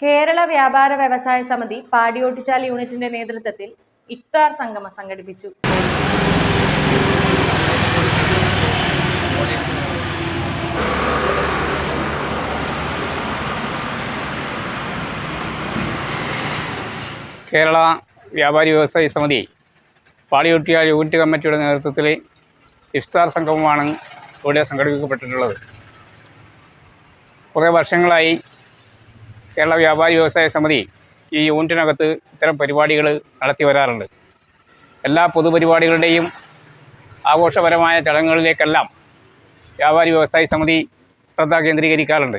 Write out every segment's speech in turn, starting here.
കേരള വ്യാപാര വ്യവസായ സമിതി പാടിയോട്ടിച്ചാൽ യൂണിറ്റിന്റെ നേതൃത്വത്തിൽ ഇഫ്താർ സംഗമം സംഘടിപ്പിച്ചു. കേരള വ്യാപാരി വ്യവസായി സമിതി പാടിയൊട്ടിയ യൂണിറ്റ് കമ്മിറ്റിയുടെ നേതൃത്വത്തിൽ ഇഫ്താർ സംഗമമാണ് ഇവിടെ സംഘടിപ്പിക്കപ്പെട്ടിട്ടുള്ളത്. കുറേ വർഷങ്ങളായി കേരള വ്യാപാരി വ്യവസായ സമിതി ഈ യൂണിറ്റിനകത്ത് ഇത്തരം പരിപാടികൾ നടത്തി വരാറുണ്ട്. എല്ലാ പൊതുപരിപാടികളുടെയും ആഘോഷപരമായ ചടങ്ങുകളിലേക്കെല്ലാം വ്യാപാരി വ്യവസായ സമിതി ശ്രദ്ധ കേന്ദ്രീകരിക്കാറുണ്ട്.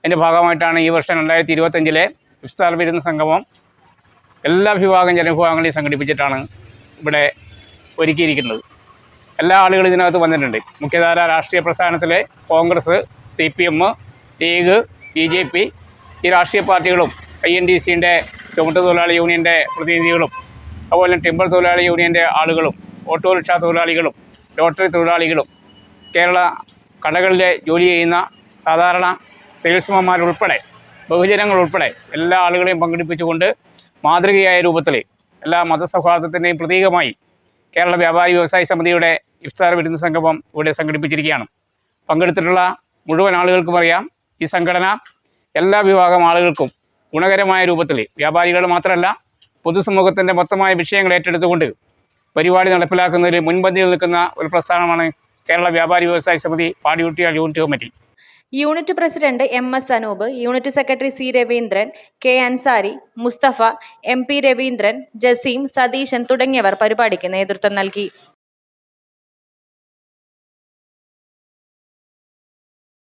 അതിന്റെ ഭാഗമായിട്ടാണ് ഈ വർഷം രണ്ടായിരത്തി ഇരുപത്തഞ്ചിലെ ഇഫ്താർ വിരുന്ന സംഗമം എല്ലാ വിഭാഗം ജനവിഭാഗങ്ങളെയും സംഘടിപ്പിച്ചിട്ടാണ് ഇവിടെ ഒരുക്കിയിരിക്കുന്നത്. എല്ലാ ആളുകളും ഇതിനകത്ത് വന്നിട്ടുണ്ട്. മുഖ്യധാര രാഷ്ട്രീയ പ്രസ്ഥാനത്തിലെ Congress C P M League B J P ഈ രാഷ്ട്രീയ പാർട്ടികളും ഐ എൻ ഡി സിന്റെ ചുമട്ട് തൊഴിലാളി യൂണിയന്റെ പ്രതിനിധികളും അതുപോലെ ടിമ്പർ തൊഴിലാളി യൂണിയന്റെ ആളുകളും ഓട്ടോറിക്ഷ തൊഴിലാളികളും ലോട്ടറി തൊഴിലാളികളും കേരള കടകളിലെ ജോലി ചെയ്യുന്ന സാധാരണ സെയിൽസ്മാൻമാരുൾപ്പെടെ ബഹുജനങ്ങൾ ഉൾപ്പെടെ എല്ലാ ആളുകളെയും പങ്കെടുപ്പിച്ചുകൊണ്ട് മാതൃകയായ രൂപത്തിൽ എല്ലാ മതസൗഹാർദ്ദത്തിന്റെയും പ്രതീകമായി കേരള വ്യാപാരി വ്യവസായ സമിതിയുടെ ഇഫ്താർ വിരുന്ന് സംഗമം ഇവിടെ സംഘടിപ്പിച്ചിരിക്കുകയാണ്. പങ്കെടുത്തിട്ടുള്ള മുഴുവൻ ആളുകൾക്കും അറിയാം ഈ സംഘടന എല്ലാ വിഭാഗം ആളുകൾക്കും ഗുണകരമായ രൂപത്തിൽ വ്യാപാരികൾ മാത്രമല്ല പൊതുസമൂഹത്തിന്റെ മൊത്തമായ വിഷയങ്ങൾ ഏറ്റെടുത്തുകൊണ്ട് പരിപാടി നടപ്പിലാക്കുന്നതിൽ മുൻപന്തിയിൽ നിൽക്കുന്ന ഒരു പ്രസ്ഥാനമാണ് കേരള വ്യാപാരി വ്യവസായ സമിതി പാടിയൂട്ടിയാൽ unit committee. Unit president M S Anoop unit secretary C Raveendran K Ansari Mustafa M P Raveendran Jaseem Satheeshan തുടങ്ങിയവർ പരിപാടിക്ക് നേതൃത്വം നൽകി.